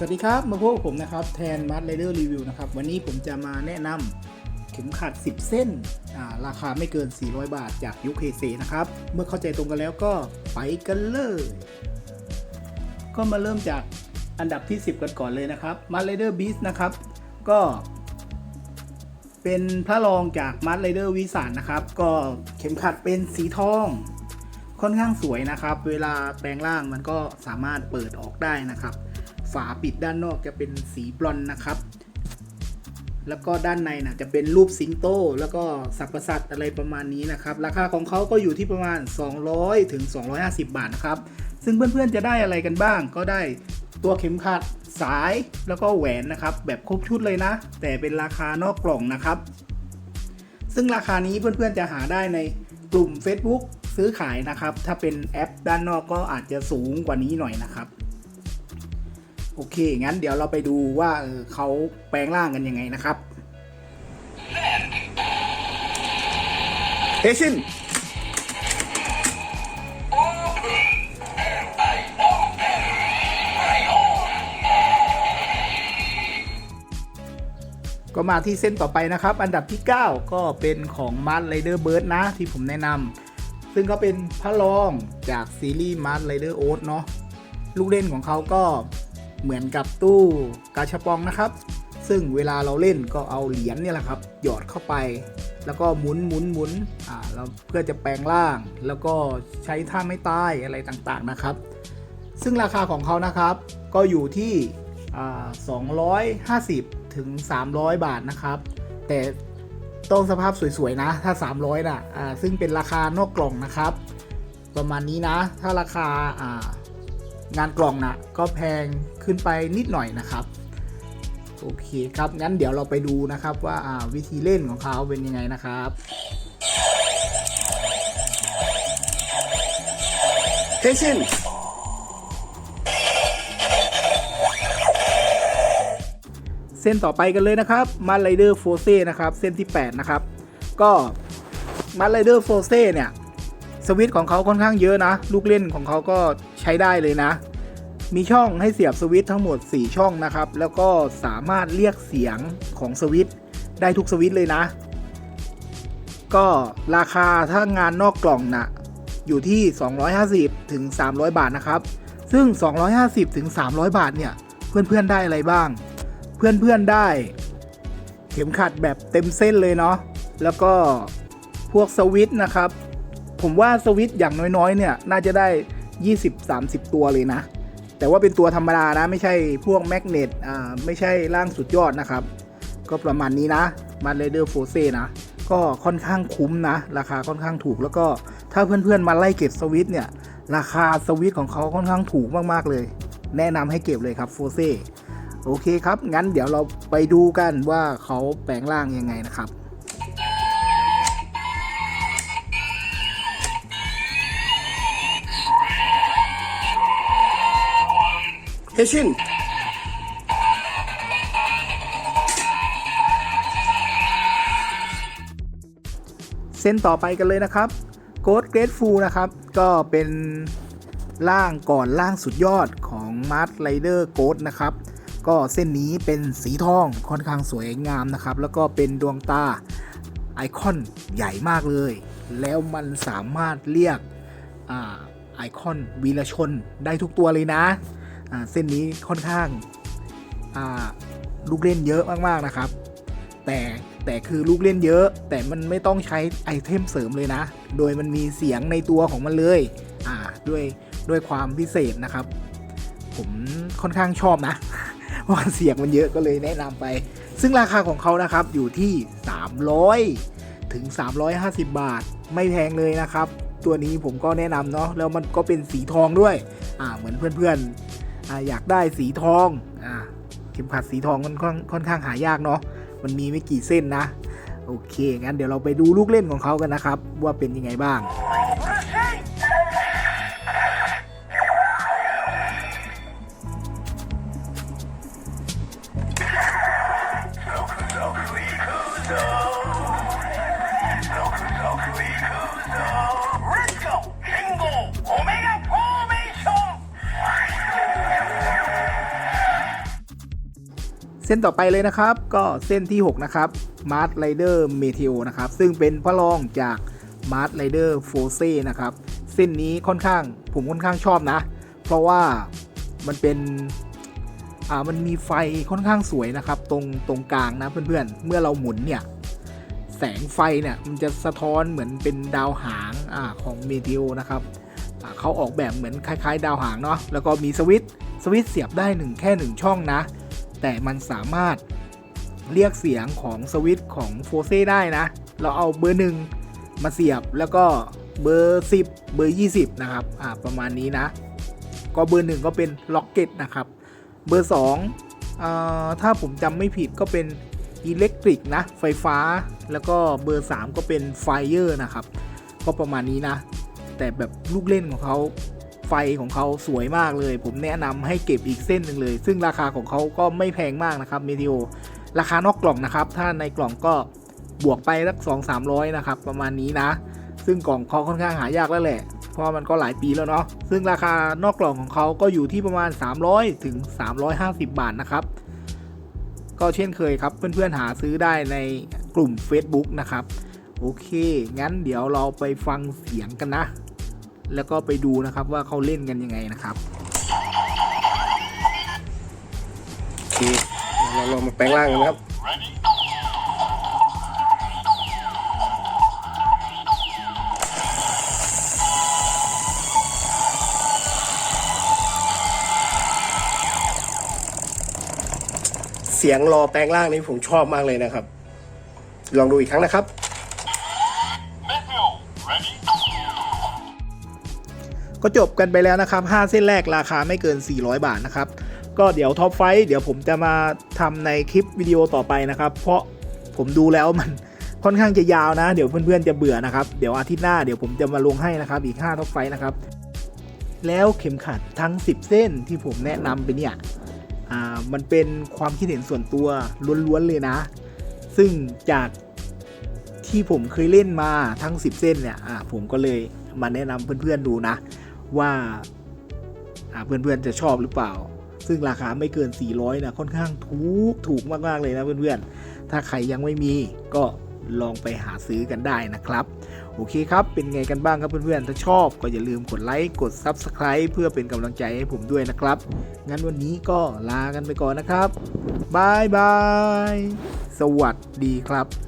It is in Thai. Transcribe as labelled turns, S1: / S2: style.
S1: สวัสดีครับ มาพบกับผมนะครับแทนมัดไรเดอร์รีวิวนะครับ วันนี้ผมจะมาแนะนำเข็มขัด 10 เส้นาราคาไม่เกิน 400 บาทจากยุคเฮเซนะครับ เมื่อเข้าใจตรงกันแล้วก็ไปกันเลย ก็มาเริ่มจากอันดับที่ 10 กันก่อนเลยนะครับมัดไรเดอร์บีสนะครับ ก็ เป็นพระรองจากมัดไรเดอร์วิสานนะครับ ก็เข็มขัดเป็นสีทอง ค่อนข้างสวยนะครับ เวลาแปลงร่างมันก็สามารถเปิดออกได้นะครับ ฝาปิดด้านนอกจะเป็นสีบลอนนะครับ แล้วก็ด้านในนะจะเป็นรูปสิงโต แล้วก็สับประสัตอะไรประมาณนี้นะครับ ราคาของเขาก็อยู่ที่ประมาณ 200ถึง250 บาทนะครับ ซึ่งเพื่อนๆจะได้อะไรกันบ้าง ก็ได้ตัวเข็มขัดสายแล้วก็แหวนนะครับ แบบครบชุดเลยนะ แต่เป็นราคานอกกล่องนะครับ ซึ่งราคานี้เพื่อนๆจะหาได้ในกลุ่ม Facebook ซื้อขายนะครับ ถ้าเป็นแอปด้านนอกก็อาจจะสูงกว่านี้หน่อยนะครับ โอเค งั้นเดี๋ยวเราไปดูว่าเขาแปลงร่างกันยังไงนะครับ
S2: เอชิน
S1: ก็มาที่เส้นต่อไปนะครับ อันดับที่ 9 ก็เป็นของ m a r ไรเดอร์เบิร์ดนะที่ผมแนะนำซึ่งก็เป็นพระรองจากซีรีส์ m a r ไรเดอร์โอ๊ตเนาะลูกเล่นของเขาก็ เหมือนกับตู้กาชาปองนะครับ ซึ่งเวลาเราเล่นก็เอาเหรียญเนี่ยแหละครับ หยอดเข้าไป แล้วก็หมุนหมุนหมุนอ่าแล้วเพื่อจะแปลงร่าง แล้วก็ใช้ท่าไม่ตายอะไรต่างๆนะครับ ซึ่งราคาของเขานะครับ ก็อยู่ที่อ่า250 ถึง 300 บาทนะครับ แต่ต้องสภาพสวยๆ นะ ถ้า 300นะอ่าซึ่งเป็นราคานอกกล่องนะครับ ประมาณนี้นะ ถ้าราคา งานกล่องนะก็แพงขึ้นไปนิดหน่อยนะครับ โอเคครับงั้นเดี๋ยวเราไปดูนะครับว่าอ่าวิธีเล่นของเขาเป็นยังไงนะครับ
S2: เอชิน
S1: เส้นต่อไปกันเลยนะครับมาร์ไรเดอร์โฟเซ่นะครับ เส้นที่ 8 นะครับ ก็มาร์ไรเดอร์โฟเซ่เนี่ย สวิตช์ของเขาค่อนข้างเยอะนะ ลูกเล่นของเขาก็ใช้ได้เลยนะ มีช่องให้เสียบสวิตช์ทั้งหมด 4 ช่องนะครับ แล้วก็สามารถเรียกเสียงของสวิตช์ได้ทุกสวิตช์เลยนะ ก็ราคาถ้างานนอกกล่องนะอยู่ที่ 250 ถึง 300 บาทนะครับ ซึ่ง 250 ถึง 300 บาทเนี่ย เพื่อนๆได้อะไรบ้าง เพื่อนๆได้ เข็มขัดแบบเต็มเส้นเลยเนาะ แล้วก็พวกสวิตช์นะครับ ผมว่าสวิตอย่างน้อยๆ เนี่ย น่าจะได้ 20-30 ตัวเลยนะ แต่ว่าเป็นตัวธรรมดานะ ไม่ใช่พวกแมกเนตอ่าไม่ใช่ร่างสุดยอดนะครับ ก็ประมาณนี้นะมาเลเดอร์โฟเซนะ ก็ค่อนข้างคุ้มนะ ราคาค่อนข้างถูกแล้วก็ถ้าเพื่อนๆมาไล่เก็บสวิตเนี่ย ราคาสวิตของเขาค่อนข้างถูกมากๆเลย แนะนำให้เก็บเลยครับโฟเซโอเคครับ งั้นเดี๋ยวเราไปดูกันว่าเขาแปลงร่างยังไงนะครับ
S2: เอชิน
S1: เส้นต่อไปกันเลยนะครับ g o d Grateful นะครับ ก็เป็นร่างก่อนร่างสุดยอดของ m a r Rider g o d นะครับ ก็เส้นนี้เป็นสีทองค่อนข้างสวยงามนะครับ แล้วก็เป็นดวงตาไอคอนใหญ่มากเลย แล้วมันสามารถเรียกอไอคอนวีรชนได้ทุกตัวเลยนะ เส้นนี้ค่อนข้างลูกเล่นเยอะมากๆนะครับ แต่แต่คือลูกเล่นเยอะ แต่มันไม่ต้องใช้ไอเทมเสริมเลยนะ โดยมันมีเสียงในตัวของมันเลยอ่าด้วยด้วยความพิเศษนะครับ ผมค่อนข้างชอบนะเพราะว่าเสียงมันเยอะก็เลยแนะนำไป ซึ่งราคาของเขานะครับอยู่ที่ 300 ถึง 350 บาทไม่แพงเลยนะครับ ตัวนี้ผมก็แนะนำเนาะแล้วมันก็เป็นสีทองด้วย อ่าเหมือนเพื่อนๆ อยากได้สีทองอ่าเข็มขัดสีทองมันค่อนค่อนข้างหายากเนาะมันมีไม่กี่เส้นนะ โอเคงั้นเดี๋ยวเราไปดูลูกเล่นของเขากันนะครับ ว่าเป็นยังไงบ้าง เส้นต่อไปเลยนะครับ ก็เส้นที่ 6 นะครับ Mars Rider Meteor นะครับ ซึ่งเป็นพระรองจาก Mars Rider Force นะครับ เส้นนี้ค่อนข้างผมค่อนข้างชอบนะ เพราะว่ามันเป็นอ่ามันมีไฟค่อนข้างสวยนะครับ ตรงตรงกลางนะเพื่อนๆ เมื่อเราหมุนเนี่ย แสงไฟเนี่ยมันจะสะท้อนเหมือนเป็นดาวหางอ่าของเมทิโอนะครับเขาออกแบบเหมือนคล้าย ๆ ดาวหางเนาะแล้วก็มีสวิตสวิตเสียบได้หนึ่งแค่หนึ่งช่องนะ แต่มันสามารถเรียกเสียงของสวิตช์ของโฟเซได้นะ เราเอาเบอร์หนึ่งมาเสียบแล้วก็เบอร์ 10 เบอร์ 20 นะครับ อ่า ประมาณนี้นะ ก็เบอร์หนึ่งก็เป็นล็อกเก็ตนะครับ เบอร์2อ่าถ้าผมจำไม่ผิดก็เป็นอิเล็กทริกนะ ไฟฟ้า แล้วก็เบอร์ 3 ก็เป็นไฟเออร์นะครับ ก็ประมาณนี้นะ แต่แบบลูกเล่นของเขา ไฟของเขาสวยมากเลย ผมแนะนำให้เก็บอีกเส้นหนึ่งเลย ซึ่งราคาของเขาก็ไม่แพงมากนะครับเมทิโอราคานอกกล่องนะครับ ถ้าในกล่องก็บวกไปสักสองสามร้อยนะครับ ประมาณนี้นะ ซึ่งกล่องเขาค่อนข้างหายากแล้วแหละ เพราะมันก็หลายปีแล้วเนาะซึ่งราคานอกกล่องของเขาก็อยู่ที่ประมาณ 300ถึง350 บาทนะครับ ก็เช่นเคยครับ เพื่อนๆหาซื้อได้ในกลุ่ม Facebook นะครับ โอเค งั้นเดี๋ยวเราไปฟังเสียงกันนะ แล้วก็ไปดูนะครับว่าเขาเล่นกันยังไงนะครับ
S2: โอเคเดี๋ยวเราลองมาแปลงร่างกันนะครับเสียงรอแปลงร่างนี้ผมชอบมากเลยนะครับ ลองดูอีกครั้งนะครับ
S1: ก็จบกันไปแล้วนะครับ 5 เส้นแรกราคาไม่เกิน 400 บาทนะครับ ก็เดี๋ยวท็อปไฟเดี๋ยวผมจะมาทำในคลิปวิดีโอต่อไปนะครับ เพราะผมดูแล้วมันค่อนข้างจะยาวนะ เดี๋ยวเพื่อนๆจะเบื่อนะครับ เดี๋ยวอาทิตย์หน้าเดี๋ยวผมจะมาลงให้นะครับ อีก 5ท็อปไฟนะครับ แล้วเข็มขัดทั้ง 10 เส้นที่ผมแนะนำไปเนี่ยอ่ามันเป็นความคิดเห็นส่วนตัวล้วนๆเลยนะ ซึ่งจากที่ผมเคยเล่นมาทั้ง 10 เส้นเนี่ยอ่าผมก็เลยมาแนะนำเพื่อนๆดูนะ ว่าเพื่อนๆจะชอบหรือเปล่า ซึ่งราคาไม่เกิน 400 นะค่อนข้างถูกถูกมากๆเลยนะเพื่อนๆ ถ้าใครยังไม่มีก็ลองไปหาซื้อกันได้นะครับ โอเคครับ เป็นไงกันบ้างครับเพื่อนๆ ถ้าชอบก็อย่าลืมกดไลค์กด Subscribe เพื่อเป็นกำลังใจให้ผมด้วยนะครับ งั้นวันนี้ก็ลากันไปก่อนนะครับบายบาย สวัสดีครับ